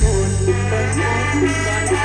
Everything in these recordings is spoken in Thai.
คนบนต้นไม้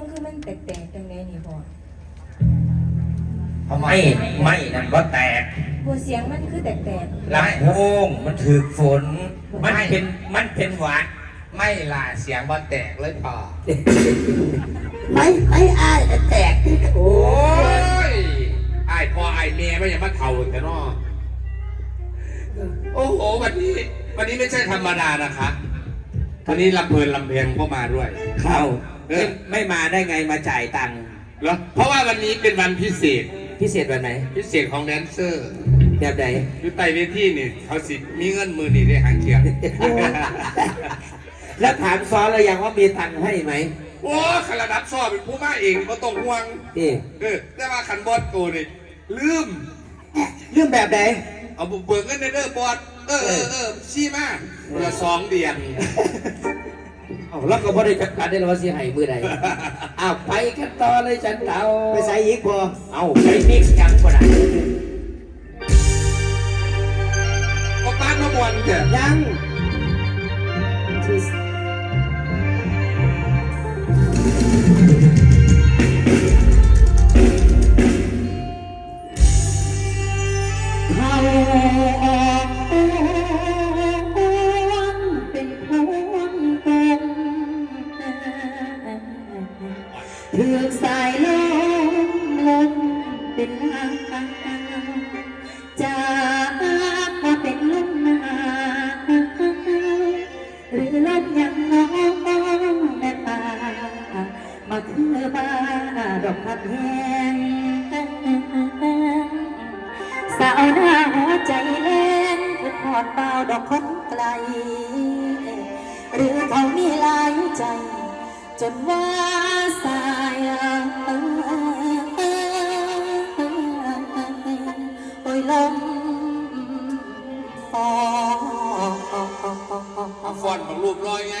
งคือมันแตกๆจังไดนี่พ่อไม่ไม่นั่นก็แตกบ่เสียงมันคือแตกลำโพงมันถือฝน มันเป็นมันเป็นหวัดไม่ล่ะเสียงบอลแตกเลยพอไม่ไม่อายแต่แตกโอ้ยไอ้พอไอ้เมียไม่ยังมาเท่าแต่นอโอ้โหวันนี้ วันนี้ไม่ใช่ธรรมดานะคะ วันนี้ลำเพลินลำเพลินก็มาด้วย เข้าเออ ไม่มาได้ไงมาจ่ายตังค์เหรอเพราะว่าวันนี้เป็นวันพิเศษ พิเศษวันไหน พิเศษของแดนเซอร์แบบไหนอยู่ใต้เวทีนี่เขาสิมีเงินมือนี่ได้หางเขียนแล้วถามซ้อนเลยยังว่ามีตังค์ให้ไหมโอ้ขระดับซอเป็นผู้มาเองก็ต้องห่วงนี่เออแต่ว่าขันบอสโกนี่ลืมเรื่องแบบไหนเอาบุกเบิกเงินในเด้อบอสเออเออเออชี้มาเพื่อสองเดือนเอาแล้วก็บ่ได้จัดการได้หรอว่าสิให้มือใดอ้าวไปกันต่อเลยฉันเต่าไปใส่อีกพอเอาไปมิกซ์กันก็ได้ก็ป้านมาบวนเถอะยัง ดอกพัดแห้งสาวหน้าหัวใจเล่นคือพอดเปล่าดอกคนไกล หรือเขามีลายใจ จนว่าสายโอ้ยลมฟอฟอนของรูปลอยไง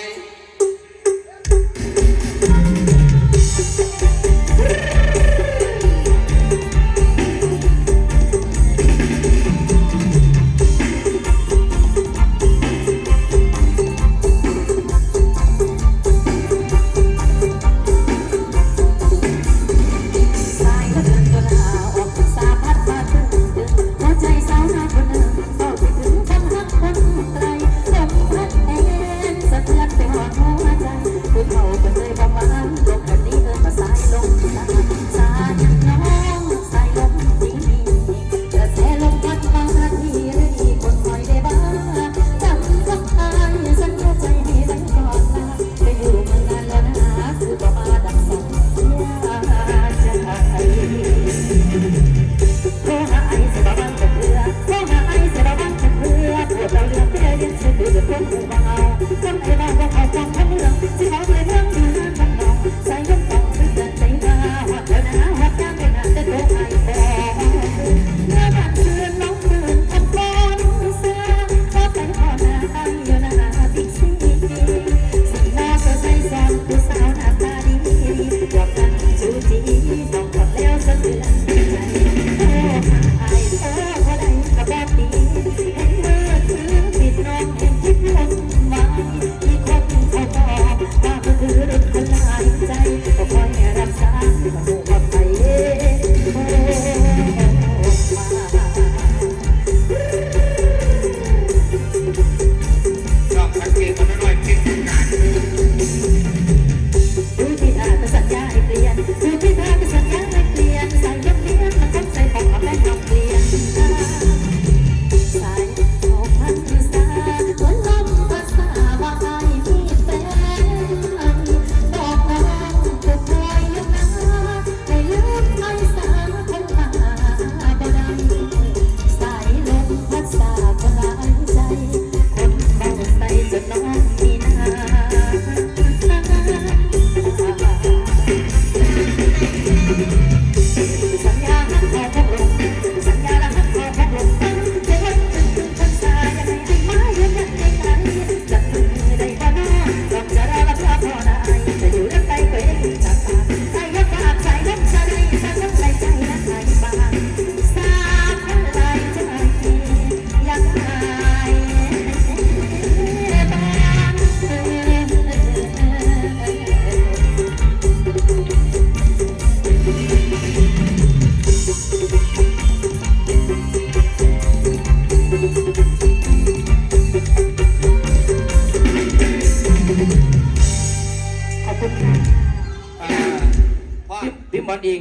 พี่มอนอิง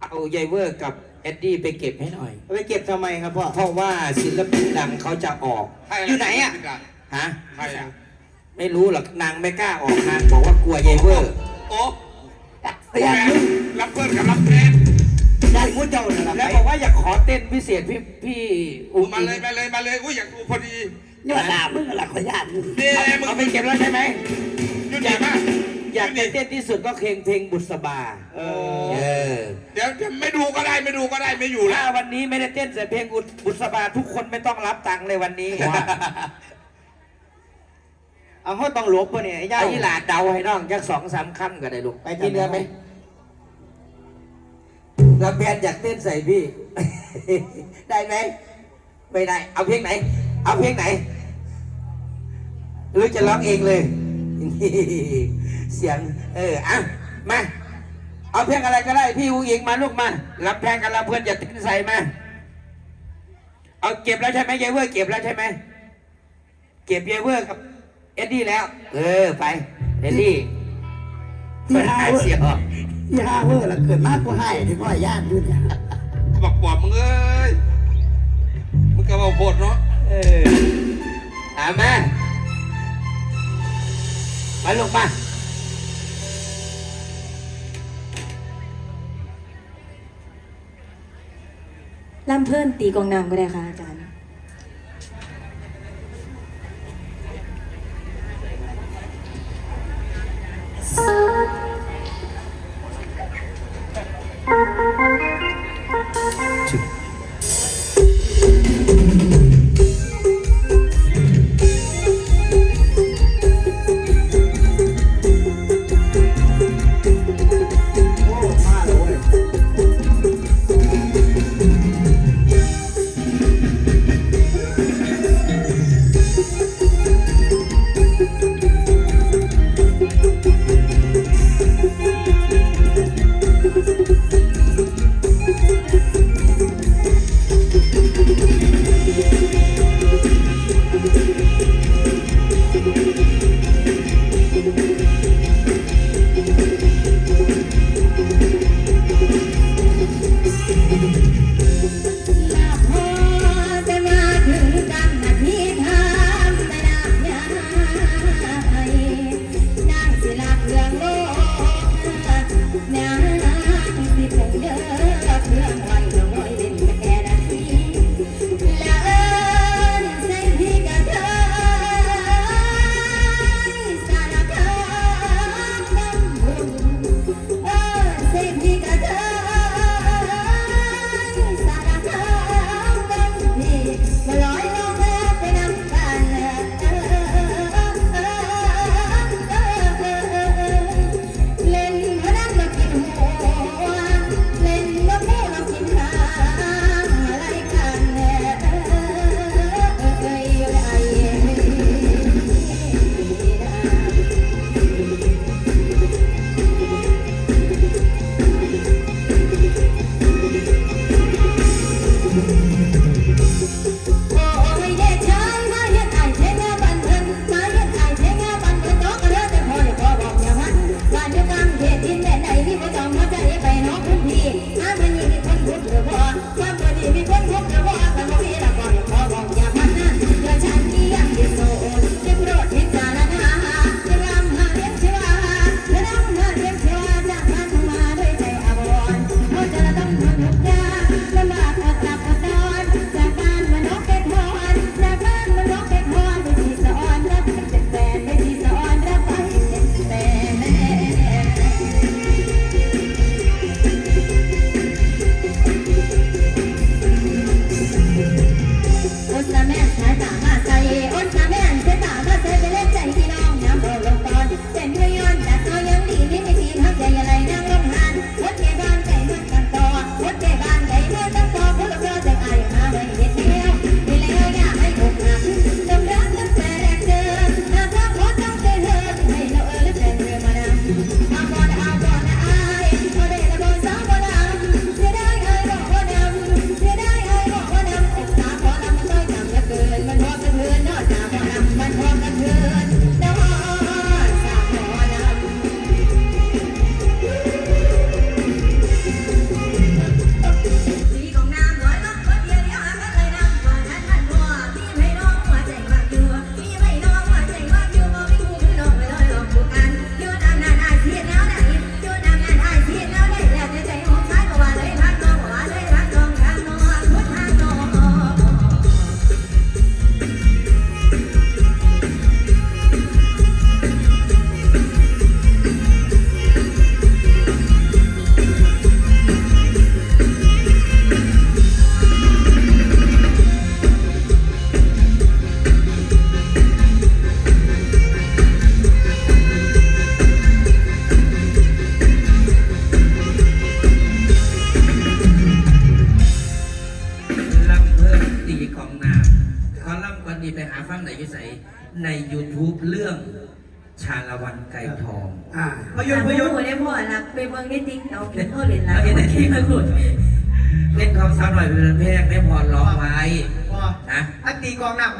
เอายายเวอร์กับเอ็ดดี้ไปเก็บให้หน่อย เอาไปเก็บทำไมครับพ่อ เพราะว่าศิลปินดังเขาจะออก ใครอยู่ไหนอะ ฮะ ใครอะไม่รู้หรอกนางไม่กล้าออกนางบอกว่ากลัวยายเวอร์โอ้พยานมึงรับเพื่อนกับรับแทนได้มุ้เจ้าน่ะล่ะแล้วบอกว่าอยากขอเต้นพิเศษพี่พี่อุ้งมาอิงเลยมาเลยมาเลยอุ้ยอยากดูพอดี นี่ว่าด่ามึงอะไรขอยานมึงเด้มึงเอาไปเก็บแล้วใช่ไหมหยุดดีมาก อยากจะเต้นที่สุดก็เพลงเพลงบุษบาเอเอออเดี๋ยวเดี๋ยวไม่ดูก็ได้ไม่ดูก็ได้ไม่อยู่แล้ถ้าววันนี้ไม่ได้เต้นแต่เพลงบุษบาทุกคนไม่ต้องรับตังค์เลยวันนี้เอาเขาต้องหลบปะเนี่ยไอ้ย่าไอ้หลาเดาให้น้องจักสองสามคำก็ได้ลูกไปที่มีเนื้อไหมลำแพนอยากเต้นใส่พี่ ได้ไหมไม่ได้ เอาเพลงไหน เอาเพลงไหน หรือจะร้องเองเลย นี่เสียง เอออะมาเอาเพลงอะไรก็ได้พี่อุ้งอิงมาลูกมาลำแพนกับลำเพื่อนจะเต้นใส่มาเอาเก็บแล้วใช่ไหมยายเวอร์เก็บแล้วใช่ไหมเก็บยายเวอร์กับเอ็ดดี้แล้ว เออไปเอ็ดดี้เปิดหายเสียงออกย่าเวอร์ละเกิดมากกว่าให้ที่พ่อย่านอยู่เนี่ยบอกปอบมึงเอ้ยมึงก็บอกโพดเนาะเออตามมา มาลงมาลำเพิ่นตีกองนำก็ได้ค่ะอาจารย์ ไก่ทองอ่าพยนต์พยนต์ได้พ่อรักไปเมืองนี่ติ๊กเอากินเท่าเหรียญละเอาเห็นไหมที่มันหลุดเล่นทองสาวหน่อยเป็นแพงแม่พรร้องไว้พอนะอันตีกองหนัก